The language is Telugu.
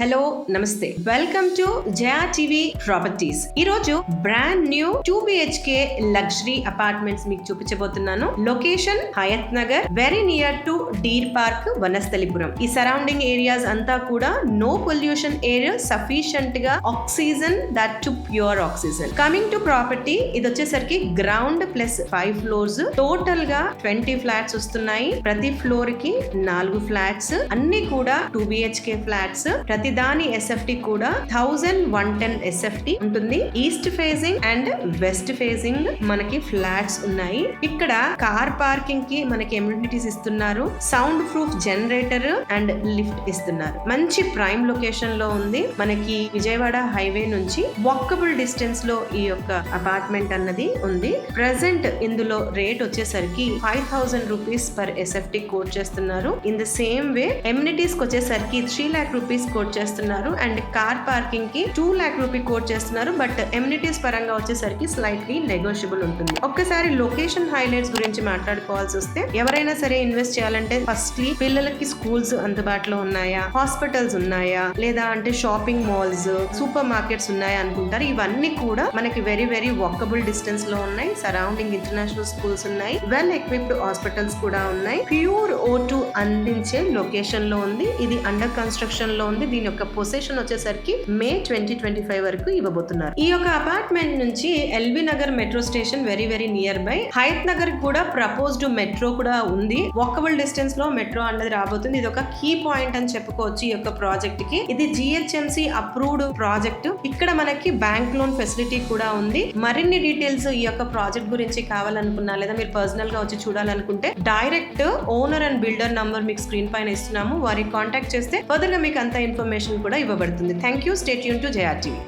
హలో నమస్తే. Welcome to Jaya TV properties ఈ రోజు brand new two BHK luxury apartments మీకు చూపించబోతున్నాను. Location Hayathnagar very near to deer park Vanasthalipuram ఈ సరౌండింగ్ ఏరియాస్ అంతా కూడా no pollution area సఫిషియంట్గా oxygen that to pure oxygen coming to property ఇది వచ్చేసరికి గ్రౌండ్ ప్లస్ ఫైవ్ ఫ్లోర్స్ టోటల్గా ట్వంటీ ఫ్లాట్స్ వస్తున్నాయి. ప్రతి ఫ్లోర్కి నాలుగు ఫ్లాట్స్ అన్ని కూడా టూ బిహెచ్కే ఫ్లాట్స్ ప్రతి దాని ఎస్ఎఫ్టి కూడా థౌజండ్ వన్ టెన్ ఎస్ఎఫ్టి ఉంటుంది. East facing and west facing మనకి ఫ్లాట్స్ ఉన్నాయి. ఇక్కడ కార్ పార్కింగ్కి మనకి ఎమ్యూనిటీస్ ఇస్తున్నారు. Sound proof generator and lift ఇస్తున్నారు. మంచి ప్రైమ్ లొకేషన్లో ఉంది. మనకి విజయవాడ హైవే నుంచి వాకబుల్ డిస్టెన్స్లో ఈ యొక్క అపార్ట్మెంట్ అన్నది ఉంది. ప్రెసెంట్ ఇందులో రేట్ వచ్చేసరికి five thousand rupees per SFT quote చేస్తున్నారు. ఇన్ ద సేమ్ వే ఎమ్యూనిటీస్కి వచ్చేసరికి త్రీ లాక్ రూపీస్ కోట్ చేస్తున్నారు. అండ్ కార్ పార్కింగ్కి టూ లాక్ రూపీ కోట్ చేస్తున్నారు. బట్ ఎమ్యూనిటీస్ పరంగా వచ్చేసరికి స్లైట్లీ నెగోషియబుల్ ఉంటుంది. ఒక్కసారి లొకేషన్ హైలైట్స్ గురించి మాట్లాడుకోవాల్సి వస్తే ఎవరైనా సరే ఇన్వెస్ట్ చేయాలంటే ఫస్ట్లీ పిల్లలకి స్కూల్స్ అందుబాటులో ఉన్నాయా? హాస్పిటల్స్ ఉన్నాయా? లేదా అంటే షాపింగ్ మాల్స్ సూపర్ మార్కెట్స్ ఉన్నాయా అనుకుంటారు. ఇవన్నీ కూడా మనకి వెరీ వెరీ వాకబుల్ డిస్టెన్స్లో ఉన్నాయి. సరౌండింగ్ ఇంటర్నేషనల్ స్కూల్స్ ఉన్నాయి. వెల్ ఎక్విప్డ్ హాస్పిటల్స్ కూడా ఉన్నాయి. ప్యూర్ ఓ అందించే లొకేషన్లో ఉంది. ఇది అండర్ కన్స్ట్రక్షన్లో ఉంది. దీని యొక్క పొజిషన్ వచ్చేసరికి మే ట్వంటీ ట్వంటీ ఫైవ్ వరకు ఇవ్వబోతున్నారు. ఈ యొక్క అపార్ట్మెంట్ నుంచి LB Nagar metro station very very near by Hayathnagar కూడా ప్రపోజ్డ్ మెట్రో కూడా ఉంది. వాకబుల్ డిస్టెన్స్లో మెట్రో అనేది రాబోతుంది. ఇది ఒక కీ పాయింట్ అని చెప్పుకోవచ్చు ఈ యొక్క ప్రాజెక్ట్కి. ఇది జిహెచ్ఎంసి అప్రూవ్డ్ ప్రాజెక్ట్ ఇక్కడ మనకి బ్యాంక్ లోన్ ఫెసిలిటీ కూడా ఉంది. మరిన్ని డీటెయిల్స్ ఈ యొక్క ప్రాజెక్ట్ గురించి కావాలనుకున్నా లేదా మీరు పర్సనల్గా వచ్చి చూడాలనుకుంటే direct owner and builder number మీకు స్క్రీన్ పైన ఇస్తున్నాము. వారికి కాంటాక్ట్ చేస్తే ఫర్దర్గా మీకు అంత ఇన్ఫర్మేషన్ కూడా ఇవ్వబడుతుంది. థ్యాంక్ యూ స్టేట్ యూన్ టు జయా టీవీ